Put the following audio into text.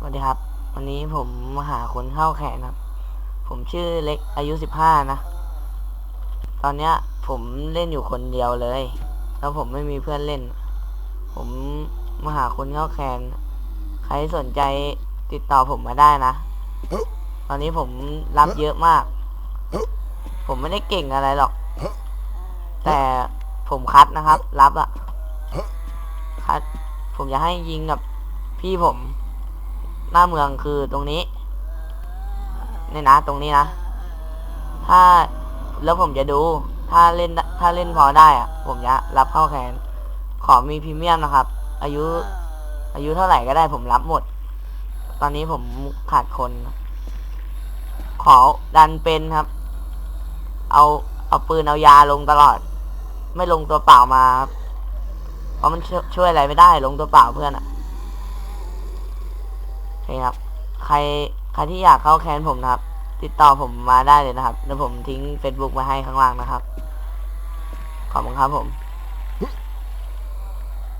สวัสดีครับ วันนี้ผมมาหาคนเข้าแข่งครับ ผมชื่อเล็กอายุสิบห้านะ ตอนเนี้ย ผมเล่นอยู่คนเดียวเลย แล้วผมไม่มีเพื่อนเล่น ผมมาหาคนเข้าแข่งใครสนใจติดต่อผมมาได้นะ ตอนนี้ผมรับเยอะมาก ผมไม่ได้เก่งอะไรหรอก แต่ผมคัดนะครับ รับอะคัด ผมจะให้ยิงกับพี่ผม หน้าเมืองคือตรงนี้นี่นะ ตรงนี้นะ ถ้าแล้วผมจะดู ถ้าเล่นถ้าเล่นพอได้อะผมจะรับเข้าแคนขอมีพรีเมียมนะครับ อายุอายุเท่าไหร่ก็ได้ผมรับหมด ตอนนี้ผมขาดคน ขอดันเป็นครับ เอาเอาปืนเอายาลงตลอด ไม่ลงตัวเปล่ามาเพราะมันชช่วยอะไรไม่ได้ลงตัวเปล่าเพื่อนอะ โอเคครับ ใครใครที่อยากเข้าแคนผมนะครับ ติดต่อผมมาได้เลยนะครับเดี๋ยวผมทิ้ง Facebook มาให้ข้างล่างนะครับ ขอบคุณครับผม